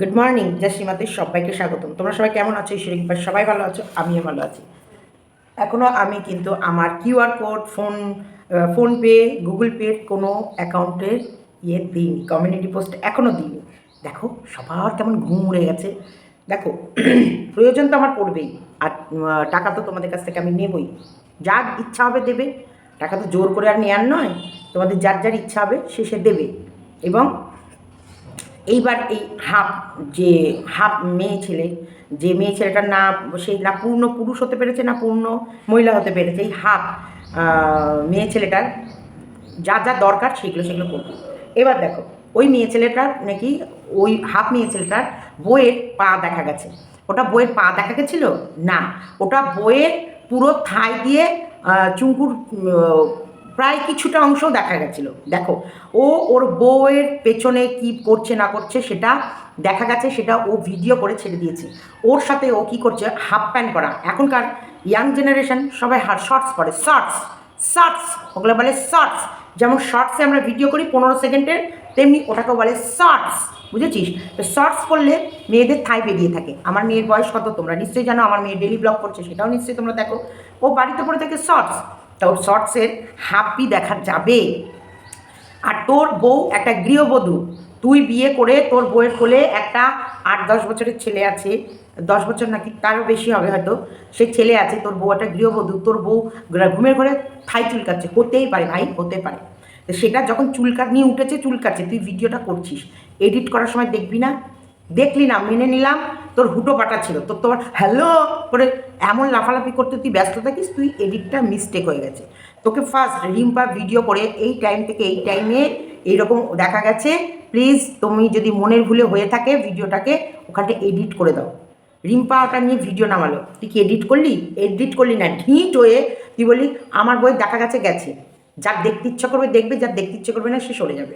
Good morning জয় শ্রীমাতে, সবাইকে স্বাগতম। তোমরা সবাই কেমন আছো? ঈশ্বরের কৃপায় সবাই ভালো আছো, আমিও ভালো আছি। এখনও আমি কিন্তু আমার QR code, phone PhonePe, Google পের কোনো অ্যাকাউন্টের ইয়ে দিইনি, কমিউনিটি পোস্ট এখনও দিইনি। দেখো, সবার কেমন ঘুম উড়ে গেছে। দেখো, প্রয়োজন তো আমার পড়বেই, আর টাকা তো তোমাদের কাছ থেকে আমি নেবই। যার ইচ্ছা হবে দেবে, টাকা তো জোর করে আর নেওয়ার নয়, তোমাদের যার যার ইচ্ছা হবে, সে সে দেবে। এবং এইবার এই হাফ যে হাফ মেয়ে ছেলে, যে মেয়ে ছেলেটার না, সে না পূর্ণ পুরুষ হতে পেরেছে, না পূর্ণ মহিলা হতে পেরেছে, এই হাফ মেয়ে ছেলেটার যা যা দরকার সেগুলো সেগুলো করবে। এবার দেখো, ওই মেয়ে ছেলেটার নাকি ওই হাফ মেয়ে ছেলেটার বইয়ের পা দেখা গেছে। ওটা বইয়ের পা দেখা গেছিল? না। ওটা বইয়ের পুরো থাই দিয়ে চুঙ্কুর প্রায় কিছুটা অংশ দেখা গেছিল। দেখো, ও ওর বউয়ের পেছনে কি করছে না করছে সেটা দেখা গেছে, সেটা ও ভিডিও করে ছেড়ে দিয়েছে। ওর সাথে ও কি করছে, হাফ প্যান্ট পরা। এখনকার ইয়াং জেনারেশন সবাই হার শর্টস পরে। শর্টস শর্টস ওগুলো বলে শর্টস যেমন শর্টসে আমরা ভিডিও করি পনেরো সেকেন্ডের তেমনি ওটাকে বলে শর্টস বুঝেছিস? তো শর্টস করলে মেয়েদের থাই বেরিয়ে থাকে। আমার মেয়ের বয়স কত? তোমরা নিশ্চয়ই জানো, আমার মেয়ে ডেলি ব্লগ করছে, সেটাও নিশ্চয়ই তোমরা দেখো। ও বাড়িতে পড়ে থাকে শর্টস তা শর্টসের হাফি দেখা যাবে। আর তোর বউ একটা গৃহবধূ। তুই বিয়ে করে তোর বউয়ের কোলে একটা আট দশ বছরের ছেলে আছে। দশ বছর নাকি তারও বেশি হবে হয়তো। সে ছেলে আছে, তোর বউ একটা গৃহবধূ। তোর বউ ঘুমের ঘরে থাই চুলকাচ্ছে। হতেই পারে ভাই, হতে পারে। সেটা যখন চুলকা নিয়ে উঠেছে, চুলকাচ্ছে। তুই ভিডিওটা করছিস। এডিট করার সময় দেখবি না? দেখলি না, মেনে নিলাম, তোর হুটো পাটা ছিল। তোর তোর হ্যালো! করে এমন লাফালাফি করতে তুই ব্যস্ত থাকিস, তুই এডিটটা মিস্টেক হয়ে গেছে। তোকে ফার্স্ট রিম্পা ভিডিও করে, এই টাইম থেকে এই টাইমে এইরকম দেখা গেছে। প্লিজ তুমি যদি মনের ভুলে হয়ে থাকে ভিডিওটাকে ওখানটা এডিট করে দাও। রিম্পা ওটা নিয়ে ভিডিও নামালো। তুই কি এডিট করলি? এডিট করলি না, ঢিট হয়ে তুই বললি, আমার বই দেখা গেছে গেছে। যার দেখতে ইচ্ছা করবে, দেখবে, যার দেখতে ইচ্ছা করবে না, সে সরে যাবে।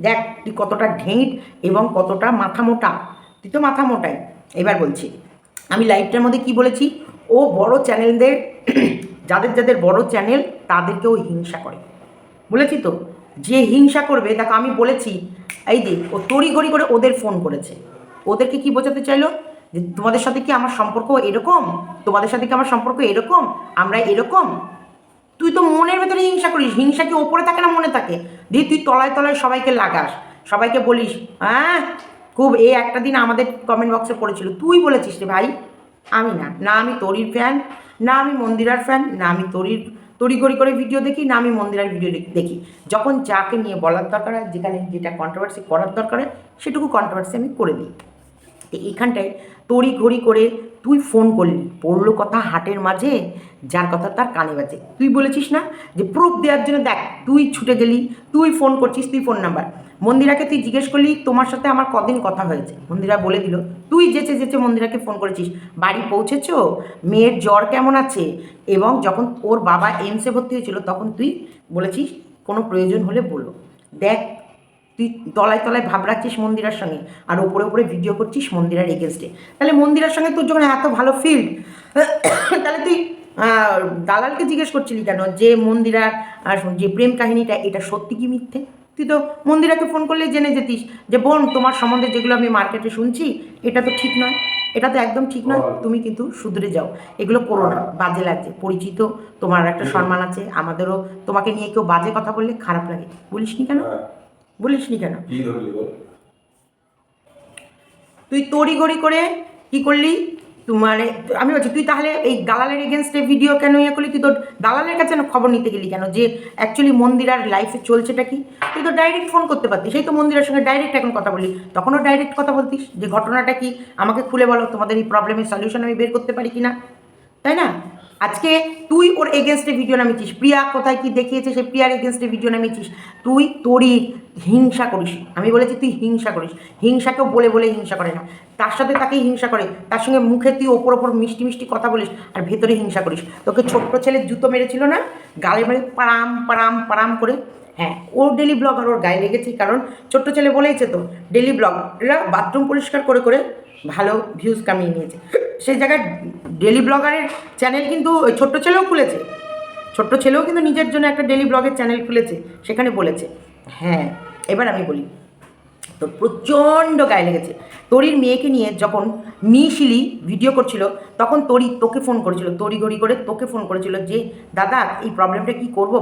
দেখ তুই কতটা ঢেঁট এবং কতটা মাথা মোটা। তুই তো মাথা মোটাই। এবার বলছি, আমি লাইভটার মধ্যে কি বলেছি? ও বড় চ্যানেলদের, যাদের যাদের বড় চ্যানেল, তাদেরকেও হিংসা করে। বলেছি তো? যে হিংসা করবে, দেখো আমি বলেছি, এই যে ও তড়িঘড়ি করে ওদের ফোন করেছে। ওদেরকে কি বোঝাতে চাইলো? যে তোমাদের সাথে কি আমার সম্পর্ক এরকম? তোমাদের সাথে কি আমার সম্পর্ক এরকম? আমরা এরকম? তুই তো মনের ভেতরে হিংসা করিস, হিংসা কি ওপরে থাকে না মনে থাকে? দিয়ে তুই তলায় তলায় সবাইকে লাগাস, সবাইকে বলিস হ্যাঁ? খুব, এ একটা দিন আমাদের কমেন্ট বক্সে পড়েছিল, তুই বলেছিস রে ভাই, আমি না না আমি তরির ফ্যান না আমি মন্দিরার ফ্যান না আমি তরির তড়িঘড়ি করে ভিডিও দেখি, না আমি মন্দিরার ভিডিও দেখি যখন যাকে নিয়ে বলার দরকার হয়, যেখানে যেটা কন্ট্রোভার্সি করার দরকার হয়, সেটুকু কন্ট্রোভার্সি আমি করে দিই। তো এইখানটায় তড়ি ঘড়ি করে তুই ফোন করলি, পড়ল কথা হাটের মাঝে, যার কথা তার কানে বাজে। তুই বলেছিস না যে প্রুফ দেওয়ার জন্য দেখ, তুই ছুটে গেলি, তুই ফোন করছিস, তুই ফোন নাম্বার মন্দিরাকে তুই জিজ্ঞেস করলি, তোমার সাথে আমার কদিন কথা হয়েছে? মন্দিরা বলে দিল, তুই যেচে যেচে মন্দিরাকে ফোন করেছিস, বাড়ি পৌঁছেছো? মেয়ের জ্বর কেমন আছে? এবং যখন ওর বাবা এমসে ভর্তি হয়েছিল, তখন তুই বলেছিস কোনো প্রয়োজন হলে বলো। দেখ তুই তলায় তলায় ভাব রাখছিস মন্দিরার সঙ্গে আর ওপরে ওপরে ভিডিও করছিস মন্দিরার এগেনস্টে তাহলে মন্দিরার সঙ্গে তোর যখন এত ভালো ফিল্ড তাহলে তুই দালালকে জিজ্ঞেস করছিলি কেন যে মন্দিরার আর যে প্রেম কাহিনীটা এটা সত্যি কি মিথ্যে? তুই তো মন্দিরাকে ফোন করলে জেনে যেতিস যে বোন তোমার সম্বন্ধে যেগুলো আমি মার্কেটে শুনছি এটা তো ঠিক নয়। এটা তো একদম ঠিক নয়। তুমি কিন্তু শুধরে যাও। এগুলো করো না। বাজে লাগছে। পরিচিত তোমার একটা সম্মান আছে। আমাদেরও তোমাকে নিয়ে কেউ বাজে কথা বললে খারাপ লাগে। বলিস নি কেন বলিস নি কেন তুই তড়িঘড়ি করে কি করলি? তুই মানে আমি বলছি তুই তাহলে এই দালালের এগেনস্টে ভিডিও কেন ইয়ে করলি? তুই তোর দালালের কাছে না খবর নিতে গেলি কেন? যে অ্যাকচুয়ালি মন্দিরার লাইফে চলছেটা কি? তুই তো ডাইরেক্ট ফোন করতে পারতিস। সেই তো মন্দিরের সঙ্গে ডাইরেক্ট এখন কথা বলি তখনও ডাইরেক্ট কথা বলতিস। যে ঘটনাটা কি? আমাকে খুলে বলো তোমাদের এই প্রবলেমের সলিউশন আমি বের করতে পারি কি না তাই না? আজকে তুই ওর এগেনস্টে ভিডিও নামিয়েছিস। প্রিয়া কোথায় কি দেখিয়েছে সে প্রিয়ার এগেনস্টে ভিডিও নামিয়েছিস। তুই তোরই হিংসা করিস। আমি বলেছি তুই হিংসা করিস। হিংসাকেও বলে বলে হিংসা করে না। তার সাথে তাকেই হিংসা করে। তার সঙ্গে মুখে তুই ওপর ওপর মিষ্টি মিষ্টি কথা বলিস আর ভেতরে হিংসা করিস। তোকে ছোট্ট ছেলে জুতো মেরেছিল না? গালে মেরে পারাম পারাম পারাম করে। হ্যাঁ ওর ডেলি ব্লগ আর ওর গায়ে লেগেছে কারণ ছোট্ট ছেলে বলেইছে তো ডেলি ব্লগরা বাথরুম পরিষ্কার করে করে ভালো ভিউজ কামিয়ে নিয়েছে। সেই জায়গায় ডেলি ব্লগারের চ্যানেল কিন্তু ওই ছোট্ট ছেলেও খুলেছে। ছোট্ট ছেলেও কিন্তু নিজের জন্য একটা ডেলি ব্লগের চ্যানেল খুলেছে, সেখানে বলেছে। হ্যাঁ এবার আমি বলি। তোর প্রচণ্ড গায়ে লেগেছে। তোরির মেয়েকে নিয়ে যখন মিশিলি ভিডিও করছিল, তখন তোরি তোকে ফোন করেছিল তড়ি ঘড়ি করে তোকে ফোন করেছিল যে, দাদা, এই প্রবলেমটা কি করব?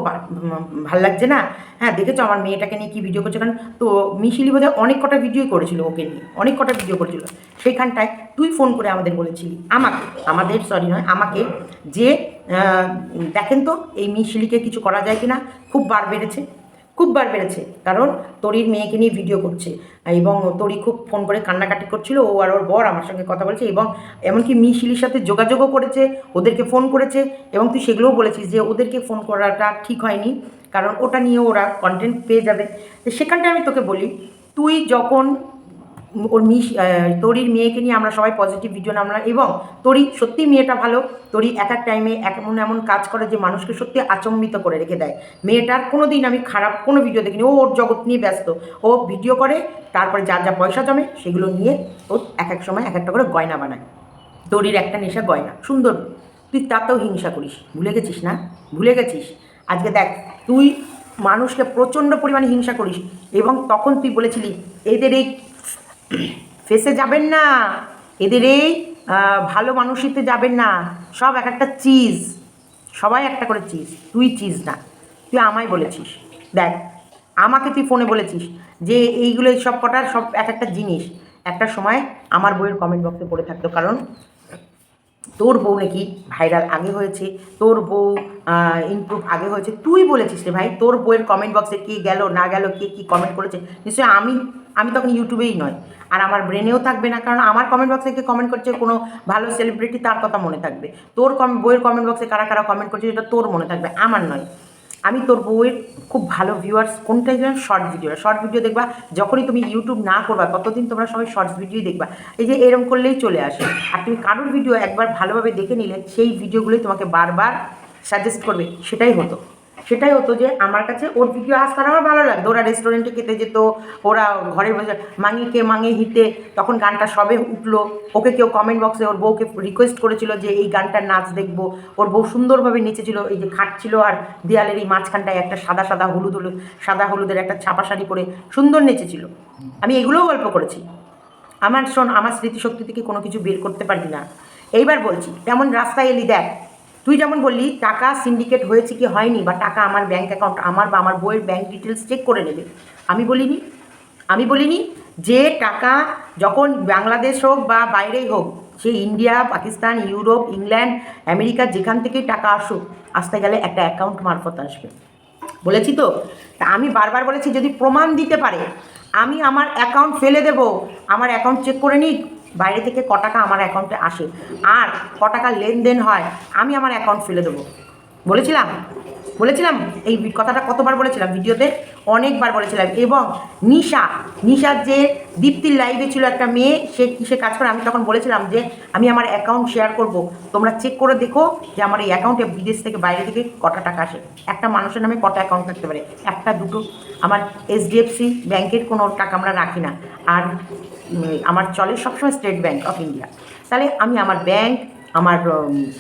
ভালো লাগছে না? হ্যাঁ দেখেছ আমার মেয়েটাকে নিয়ে কি ভিডিও করছে? কারণ তো মিশিলি বোধহয় অনেক কটা ভিডিওই করেছিল ওকে নিয়ে, অনেক কটা ভিডিও করেছিল। সেইখানটায় তুই ফোন করে আমাদের বলেছিলি, আমাকে, আমাদের সরি নয়, আমাকে যে দেখেন তো এই মিশিলিকে কিছু করা যায় কি না খুব বার বেড়েছে। খুব বার বেড়েছে কারণ তরির মেয়েকে নিয়ে ভিডিও করছে। এবং তরি খুব ফোন করে কান্নাকাটি করছিল, ও আর ওর বর আমার সঙ্গে কথা বলছে এবং এমনকি মিশিলির সাথে যোগাযোগও করেছে, ওদেরকে ফোন করেছে এবং তুই সেগুলোও বলেছিস যে ওদেরকে ফোন করাটা ঠিক হয়নি, কারণ ওটা নিয়ে ওরা কন্টেন্ট পেয়ে যাবে। সেখানটায় আমি তোকে বলি, তুই যখন ওর আহ, তরির মেয়েকে নিয়ে আমরা সবাই পজিটিভ ভিডিও নামলাম এবং তরি সত্যি মেয়েটা ভালো। তরি এক এক টাইমে এমন এমন কাজ করে যে মানুষকে সত্যি আচম্বিত করে রেখে দেয়। মেয়েটার কোনো দিন আমি খারাপ কোনো ভিডিও দেখিনি। ও ওর জগৎ নিয়ে ব্যস্ত। ও ভিডিও করে তারপরে যা যা পয়সা জমে সেগুলো নিয়ে ও এক এক সময় এক একটা করে গয়না বানায়। তরির একটা নেশা গয়না। সুন্দর। তুই তাতেও হিংসা করিস। ভুলে গেছিস না? ভুলে গেছিস? আজকে দেখ তুই মানুষকে প্রচণ্ড পরিমাণে হিংসা করিস। এবং তখন তুই বলেছিলি এদের এই ফেসে যাবেন না। এদের এই ভালো মানুষিতে যাবেন না। সব এক একটা চিজ। সবাই একটা করে চিজ। তুই চিজ না। তুই আমায় বলেছিস। দেখ, আমাকে তুই ফোনে বলেছিস যে এইগুলো সব কটার সব এক একটা জিনিস। একটা সময় আমার বইয়ের কমেন্ট বক্সে পড়ে থাকতো কারণ তোর বউ নাকি ভাইরাল আগে হয়েছে। তোর বউ ইমপ্রুভ আগে হয়েছে। তুই বলেছিস রে ভাই, তোর বইয়ের কমেন্ট বক্সে কে গেল, না গেল, কে কী কমেন্ট করেছে? নিশ্চয়ই আমি আমি তখন ইউটিউবেই নয়। আর আমার ব্রেনেও থাকবে না, কারণ আমার কমেন্ট বক্সে কে কমেন্ট করছে কোনো ভালো সেলিব্রিটি তার কথা মনে থাকবে। তোর কম, বইয়ের কমেন্ট বক্সে কারা কারা কমেন্ট করছে এটা তোর মনে থাকবে, আমার নয়। আমি তোর বউয়ের খুব ভালো ভিউয়ার্স কোনটাই যেন শর্ট ভিডিও শর্ট ভিডিও দেখবা, যখনই তুমি ইউটিউব না করবা, ততদিন তোমরা সবাই শর্টস ভিডিওই দেখবা। এই যে এরম করলেই চলে আসে। আর তুমি কারোর ভিডিও একবার ভালোভাবে দেখে নিলে, সেই ভিডিওগুলোই তোমাকে বারবার সাজেস্ট করবে, সেটাই হতো। সেটাই হতো যে আমার কাছে ওর ভিডিও আসতে আমার ভালো লাগতো। ওরা রেস্টুরেন্টে খেতে যেত, ওরা ঘরে বসে মাঙে কে মাঙে হিতে, তখন গানটা সবে উঠল। ওকে কেউ কমেন্ট বক্সে ওর বউকে রিকোয়েস্ট করেছিল যে এই গানটার নাচ দেখব। ওর বউ সুন্দরভাবে নেচেছিল, এই যে খাটছিল আর দেয়ালের এই মাঝখানটায় একটা সাদা সাদা হলুদ হলুদ, সাদা হলুদের একটা ছাপা শাড়ি পরে সুন্দর নেচেছিল। আমি এগুলোও গল্প করেছি। আমার শোন, আমার স্মৃতিশক্তি থেকে কোনো কিছু বের করতে পারবি না। এইবার বলছি তেমন রাস্তায় এলি দেখ। তুই যেমন বললি, টাকা সিন্ডিকেট হয়েছে কি হয়নি বা টাকা আমার ব্যাংক অ্যাকাউন্ট আমার বা আমার বইয়ের ব্যাংক ডিটেলস চেক করে নেবে। আমি বলিনি। আমি বলিনি যে টাকা যখন বাংলাদেশ হোক বা বাইরেই হোক, সে India, Pakistan, Europe, England, America, যেখান থেকেই টাকা আসুক, আসতে গেলে একটা অ্যাকাউন্ট মারফত আসবে। বলেছি তো? তা আমি বারবার বলেছি, যদি প্রমাণ দিতে পারে, আমি আমার অ্যাকাউন্ট ফেলে দেব, আমার অ্যাকাউন্ট চেক করে নিক বাইরে থেকে ক টাকা আমার অ্যাকাউন্টে আসে। আর ক টাকা লেনদেন হয়, আমি আমার অ্যাকাউন্ট ফেলে দেবো। বলেছিলাম? বলেছিলাম? এই কথাটা কতবার বলেছিলাম ভিডিওতে? অনেকবার বলেছিলাম। এবং নিশা, নিশার যে দীপ্তির লাইভে ছিল একটা মেয়ে, সে কিসে কাজ করে? আমি তখন বলেছিলাম যে, আমি আমার অ্যাকাউন্ট শেয়ার করব। তোমরা চেক করে দেখো যে আমার এই অ্যাকাউন্টে বিদেশ থেকে বাইরে থেকে কটা টাকা আসে। একটা মানুষের নামে কটা অ্যাকাউন্ট থাকতে পারে। একটা দুটো। আমার এইচডিএফসি ব্যাংকের কোনো টাকা আমরা রাখি না। আর আমার চলে সবসময় স্টেট ব্যাংক অফ ইন্ডিয়া তাহলে আমি আমার ব্যাংক আমার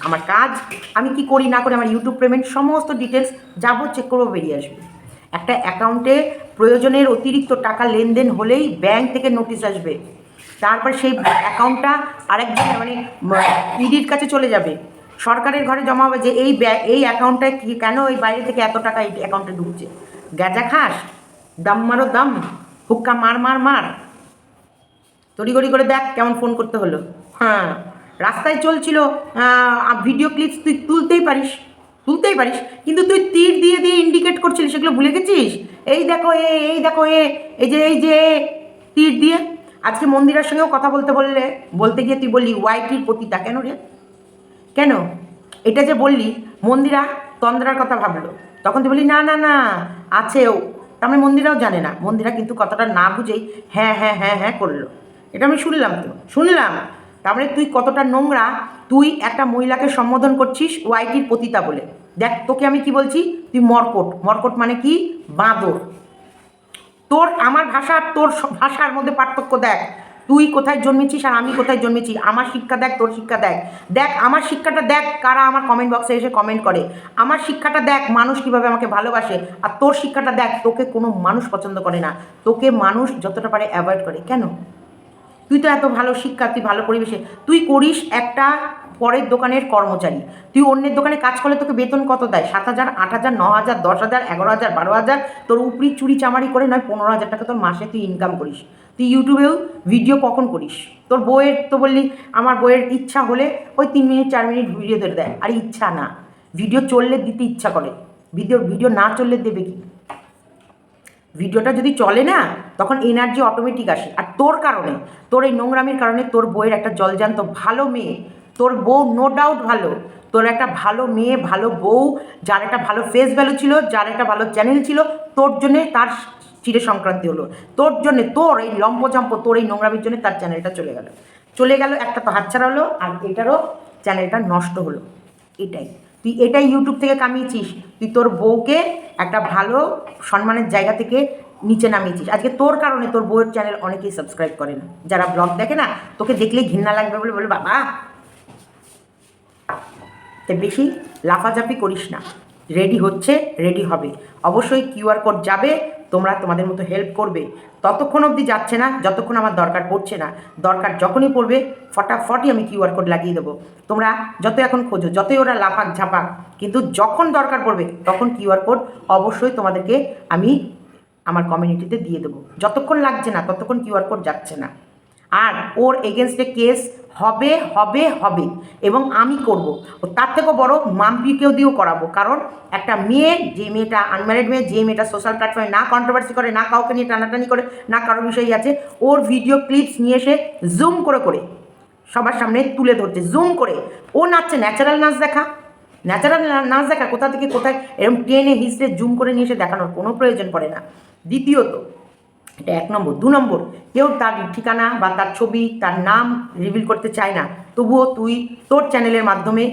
আমার কাজ, আমি কি করি না করি, আমার ইউটিউব পেমেন্ট সমস্ত ডিটেলস যাব চেক করব, বেরিয়ে আসবে। একটা অ্যাকাউন্টে প্রয়োজনের অতিরিক্ত টাকা লেনদেন হলেই ব্যাংক থেকে নোটিশ আসবে। তারপর সেই অ্যাকাউন্টটা আরেকজন মানে ইডির কাছে চলে যাবে। সরকারের ঘরে জমা হবে যে এই এই অ্যাকাউন্টটায় কি, কেন ওই বাইরে থেকে এত টাকা এই অ্যাকাউন্টে ঢুকছে? গাঁজা খাস? দাম মারো দাম। হুক্কা মার মার মার। তড়িগড়ি করে দেখ কেমন ফোন করতে হলো। হ্যাঁ রাস্তায় চলছিল ভিডিও ক্লিপস তুই তুলতেই পারিস তুলতেই পারিস, কিন্তু তুই তীর দিয়ে দিয়ে ইন্ডিকেট করছিলি সেগুলো ভুলে গেছিস? এই দেখো এ, এই দেখো এ, এই যে এই যে তীর দিয়ে। আজকে মন্দিরের সঙ্গেও কথা বলতে বললে, বলতে গিয়ে তুই বললি ওয়াইটির পতিতা কেন রে? কেন? এটা যে বললি, মন্দিরা তন্দ্রার কথা ভাবলো। তখন তুই বলি না না না আছেও তার মানে মন্দিরাও জানে না। মন্দিরা কিন্তু কথাটা না বুঝেই হ্যাঁ হ্যাঁ হ্যাঁ হ্যাঁ করল। এটা আমি শুনলাম তো, শুনলাম। তার মানে তুই কতটা নোংরা, তুই একটা মহিলাকে সম্বোধন করছিস ওয়াইটির পতিতা বলে। দেখ, তোকে আমি কি বলছি? তুই মর্কট। মর্কট মানে কি? বাঁদর। তোর, আমার ভাষা তোর ভাষার মধ্যে পার্থক্য দেখ। তুই কোথায় জন্মেছিস আর আমি কোথায় জন্মেছি? আমার শিক্ষা দেখ, তোর শিক্ষা দেখ। দেখ, আমার শিক্ষাটা দেখ কারা আমার কমেন্ট বক্সে এসে কমেন্ট করে। আমার শিক্ষাটা দেখ মানুষ কীভাবে আমাকে ভালোবাসে। আর তোর শিক্ষাটা দেখ, তোকে কোনো মানুষ পছন্দ করে না। তোকে মানুষ যতটা পারে অ্যাভয়েড করে। কেন? তুই তো এত ভালো শিক্ষা, তুই ভালো পরিবেশে, তুই করিস একটা পরের দোকানের কর্মচারী। তুই অন্যের দোকানে কাজ করলে তোকে বেতন কত দেয়? সাত হাজার, আট হাজার, ন হাজার, দশ হাজার, এগারো হাজার, বারো হাজার, তোর উপরি চুরি চামারি করে নয়, পনেরো হাজার টাকা তোর মাসে তুই ইনকাম করিস। তুই ইউটিউবেও ভিডিও কখন করিস? তোর বইয়ের তো বললি আমার বইয়ের ইচ্ছা হলে ওই তিন মিনিট, চার মিনিট ভিডিও ধরে দেয়, আর ইচ্ছা না। ভিডিও চললে দিতে ইচ্ছা করে। ভিডিও ভিডিও না চললে দেবে কি? ভিডিওটা যদি চলে না, তখন এনার্জি অটোমেটিক আসে। আর তোর কারণে, তোর এই নোংরামির কারণে তোর বইয়ের একটা জলজান্ত ভালো মেয়ে, তোর বউ নো ডাউট ভালো, তোর একটা ভালো মেয়ে, ভালো বউ, যার একটা ভালো ফেস ভ্যালু ছিল, যার একটা ভালো চ্যানেল ছিল, তোর জন্যে তার চিরে সংক্রান্তি হলো। তোর জন্যে, তোর এই লম্পচম্প তোর এই নোংরামির জন্য তার চ্যানেলটা চলে গেল। চলে গেল, একটা তো হাতছাড়া হলো, আর এটারও চ্যানেলটা নষ্ট হলো। এটাই। তুই এটাই ইউটিউব থেকে কামিয়েছিস। তুই তোর বউকে একটা ভালো সম্মানের জায়গা থেকে নিচে নামিয়েছিস। আজকে তোর কারণে তোর বইয়ের চ্যানেল অনেকেই সাবস্ক্রাইব করে না। যারা ব্লগ দেখে না, তোকে দেখলেই ঘৃণা লাগবে বলে বলে বাবা! তো বেশি লাফাঝাপি করিস না। রেডি হচ্ছে রেডি হবে। অবশ্যই কিউআর কোড যাবে তোমরা তোমাদের মতো হেল্প করবে, ততক্ষণ অবধি যাচ্ছে না, যতক্ষণ আমার দরকার পড়ছে না। দরকার যখনই পড়বে, ফটাফটই আমি কিউআর কোড লাগিয়ে দেবো। তোমরা যত এখন খোঁজো, যতই ওরা লাফাক ঝাপাক, কিন্তু যখন দরকার পড়বে, তখন কিউআর কোড অবশ্যই তোমাদেরকে আমি আমার কমিউনিটিতে দিয়ে দেবো। যতক্ষণ লাগছে না, ততক্ষণ কিউআর কোড যাচ্ছে না। আর ওর এগেনস্টে কেস হবে হবে হবে। এবং আমি করব। তার থেকেও বড় মাম্পিকেও দিয়েও করাবো। কারণ একটা মেয়ে, যে মেয়েটা আনম্যারিড মেয়ে, যে মেয়েটা সোশ্যাল প্ল্যাটফর্মে না কন্ট্রোভার্সি করে, না কাউকে নিয়ে টানাটানি করে, না কারোর বিষয় আছে, ওর ভিডিও ক্লিপস নিয়ে এসে জুম করে করে সবার সামনে তুলে ধরছে। জুম করে। ও নাচছে ন্যাচারাল নাচ দেখা। ন্যাচারাল নাচ দেখা কোথা থেকে কোথায় এরকম টেনে হিসড়ে জুম করে নিয়ে এসে দেখানোর কোনো প্রয়োজন পড়ে না। দ্বিতীয়ত এটা এক নম্বর। দু নম্বর, কেউ তার ঠিকানা বা তার ছবি, তার নাম রিভিল করতে চায় না। তবুও তুই তোর চ্যানেলের মাধ্যমে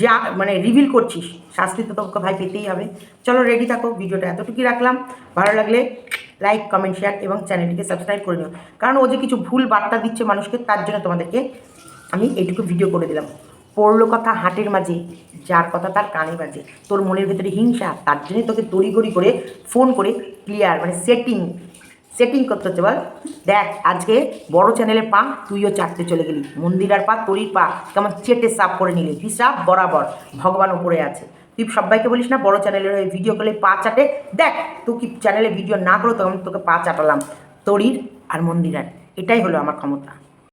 যা মানে রিভিল করছিস, শাস্তি তো তোকে ভাই পেতেই হবে। চলো রেডি থাকো, ভিডিওটা এতটুকুই রাখলাম। ভালো লাগলে লাইক কমেন্ট শেয়ার এবং চ্যানেলটিকে সাবস্ক্রাইব করে নিও। কারণ ও যে কিছু ভুল বার্তা দিচ্ছে মানুষকে, তার জন্য তোমাদেরকে আমি এইটুকু ভিডিও করে দিলাম। পড়ল কথা হাটের মাঝে, যার কথা তার কানে বাজে। তোর মনের ভেতরে হিংসা, তার জন্যই তোকে তড়িগড়ি করে ফোন করে ক্লিয়ার মানে সেটিং সেটিং করতে হচ্ছে। বল, দেখ, আজকে বড় চ্যানেলে পা, তুইও চাটতে চলে গেলি। মন্দিরার পা তরির পা। কেমন চেটে সাফ করে নিলি। হিসাব বরাবর, ভগবান উপরে আছে। তুই সবাইকে বলিস না, বড় চ্যানেলের ওই ভিডিও করলে পা চাটে। দেখ, তুই কি চ্যানেলে ভিডিও না করো, তখন তোকে পা চাটালাম। তরির আর মন্দিরার এটাই হলো আমার ক্ষমতা।